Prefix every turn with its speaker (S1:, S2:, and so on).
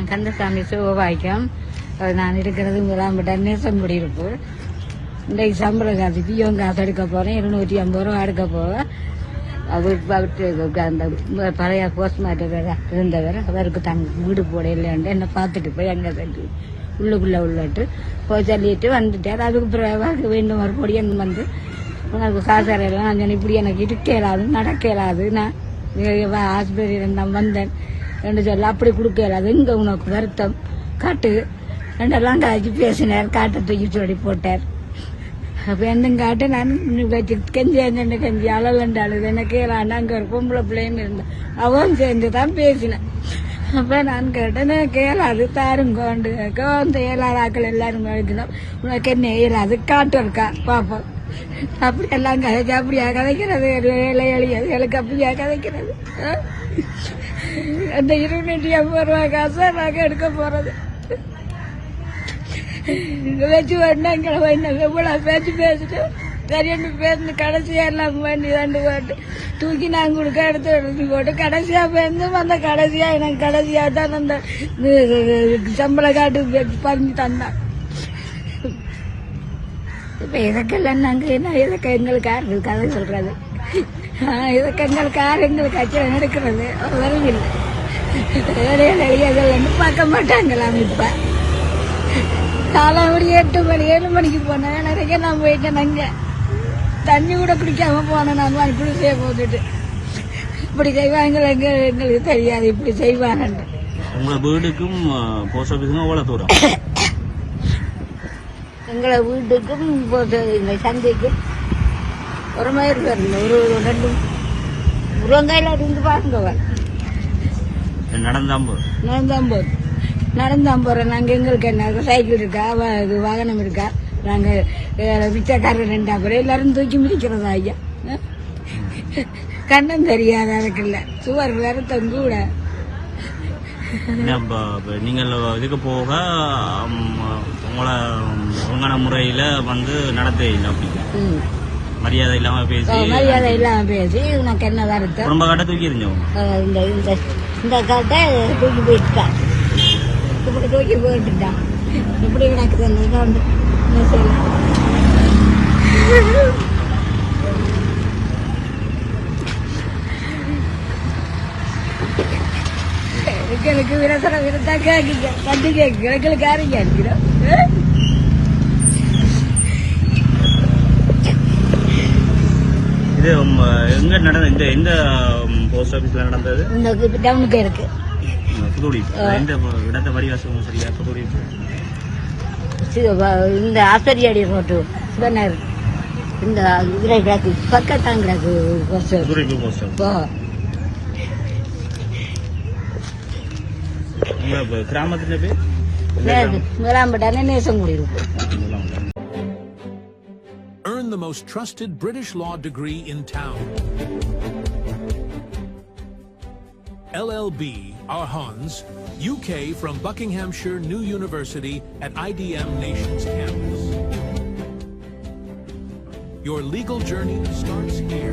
S1: நான் கந்தசாமி சிவபாய்க்கம் நான் இருக்கிறது முதலாம்பட்ட நேசன் குடியிருப்பு இன்றைக்கு சம்பளம் காசு பிஎம் காசு எடுக்க போகிறேன் இருநூற்றி ஐம்பது ரூபா எடுக்க போவேன் அவர் அவருக்கு அந்த பழைய போஸ்ட்மார்ட்டம் வேற இருந்தவர். அவருக்கு தங்க வீடு போட இல்லைன்ட்டு என்னை பார்த்துட்டு போய் அங்கே தங்கி உள்ளுக்குள்ளே உள்ளட்டு போய் சொல்லிட்டு வந்துட்டார் அதுக்கு பிறகு வேண்டும் மறுபடியும் வந்து உனக்கு காசாரெல்லாம் நான் இப்படி எனக்கு இருக்க இயலாது நடக்க இயலாது. நான் ஆஸ்பத்திரியில் நான் வந்தேன். என்று சொல்ல அப்படி கொடுக்கல. அது இங்கே உனக்கு வருத்தம்? காட்டு. ரெண்டெல்லாம் காய்ச்சி பேசினார். காட்டை தூக்கி சொல்லி போட்டார். அப்போ என்ன காட்டு நான் வச்சு கெஞ்சி அந்த கெஞ்சி அழலண்டு அழுது எனக்கு நான் அங்கே ஒரு பொம்பளை பிள்ளைன்னு இருந்தேன். அவன் சேர்ந்து தான் பேசினேன். அப்போ நான் கேட்டேன் கேளாது ஏழாது தாருங்கோண்டு கோந்த ஏழாறு ஆக்கள் எல்லாரும் கழிக்கணும் உனக்கு என்ன ஏறாது? காட்டு இருக்கா பார்ப்போம் அப்படி எல்லாம் கதைக்கு அப்படியா கதைக்கிறது? ஏழை எளியது எனக்கு அப்படியா கதைக்கிறது? அந்த இருநூற்றி ஐம்பது ரூபா காசை நாங்கள் எடுக்க போகிறது வச்சு வந்தாங்க இவ்வளவு பேச்சு பேசிட்டு சரியான பேருந்து கடைசியா எல்லாம் பண்ணி ரெண்டு போட்டு தூக்கி நான் கொடுக்க எடுத்து எடுத்து போட்டு கடைசியா பேருந்து வந்த கடைசியா எனக்கு கடைசியா தான் அந்த சம்பள காட்டு பண்ணி தந்தான். இப்ப இதுக்கெல்லாம் நாங்க என்ன இதுக்கு எங்களுக்கு யாருக்கு கதை சொல்றது. ஆ, இதுக்கு எங்களுக்கு யார் எங்களுக்கு அச்சம் நடக்கிறது. வரும் இல்லை. எளியதெல்லாம் பார்க்க மாட்டாங்களாம் இப்ப. காலாவடி எட்டு மணி ஏழு மணிக்கு போனேன். நிறைய நான் போயிட்டேன் அங்க. தண்ணி கூட குடிக்காம போனேன் நான். வாங்கி செய்ய போட்டுட்டு. இப்படி செய்வாங்க எங்க எங்களுக்கு தெரியாது. இப்படி செய்வாங்கன்னு.
S2: உங்க வீடுக்கும் போஸ்ட் ஆபீஸுக்கும் எவ்வளவு தூரம்?
S1: எங்களை வீட்டுக்கும் இந்த சந்தைக்கும் ஒரு மாதிரி வரணும் ஒரு ரெண்டு முருங்கையில இருந்து பாருங்க
S2: நடந்தாம் போதும்
S1: நடந்தான் போறோம் நடந்தான் போறோம் நாங்க எங்களுக்கு என்ன சைக்கிள் இருக்கா? இது வாகனம் இருக்கா? நாங்க அஹ், பிச்சைக்காரர் ரெண்டா பேர் எல்லாரும் தூக்கி மிதிக்கிறதா ஐயா? கண்ணம் தெரியாது அதுக்குள்ள சுவர் வேற கூட.
S2: என்ன இப்ப- இப்ப நீங்கள் இதுக்கு போக உங்களை ஒழுங்கான முறையில வந்து நடத்த இல்லை அப்படி மரியாதை இல்லாம பேசி
S1: மரியாதை இல்லாம பேசி உனக்கு என்ன வருத்தம்?
S2: குடும்ப காட்ட தூக்கி எறிஞ்சவங்க
S1: இந்த இந்த இந்த காட்டை தூக்கி போயிட்டான் இப்படி தூக்கி போயிட்டுட்டான் இப்படி இதை வந்து என்ன செய்யலாம் எங்களுக்கு விரசன விரத்தா கேக்குங்க. கண்டு கேக்குங்க. எங்களுக்கு யாரும் கேட்கிறோம்
S2: இது எங்க நடந்த இந்த எந்த போஸ்ட் ஆபீஸ்ல நடந்தது?
S1: இந்த டவுனுக்கு இருக்கு.
S2: புதுடி எந்த இடத்த வடிவாசம் சரியா புதுடி
S1: இந்த ஆஸ்பத்திரி ரோட்டு சிவனர். இந்த இதுல கிடக்கு. பக்கத்தான் கிடக்கு
S2: கிராமத்துல பேர்?
S1: முதலாம்பட்டானே நேசம் குடியிருப்பு
S3: The most trusted British law degree in town. LLB, our Hans, UK from Buckinghamshire New University at IDM Nations campus. Your legal journey starts here.